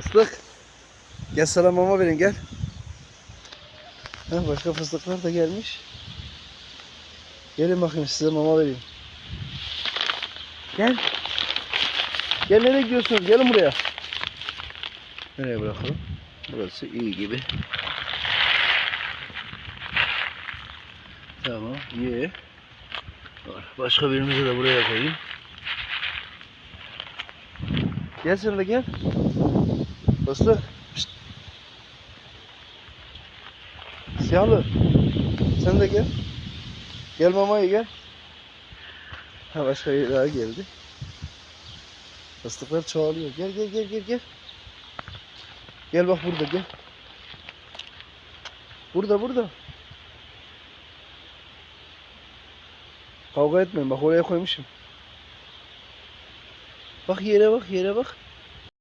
Fıstık. Gel sana mama verin gel. Ha, başka fıstıklar da gelmiş. Gelin bakayım size mama vereyim. Gel. Gel nereye gidiyorsunuz? Gelin buraya. Nereye bırakalım? Burası iyi gibi. Tamam ye. Başka birimizi de buraya koyayım. Gel sen de gel. Fıstık. Pişt. Siyahlı. Sen de gel. Gel mamayı gel. Ha başka biri daha geldi. Fıstıklar çoğalıyor. Gel gel gel gel gel. Gel bak burada gel. Burada burada. Kavga etmeyin bak oraya koymuşum. Bak yere bak yere bak.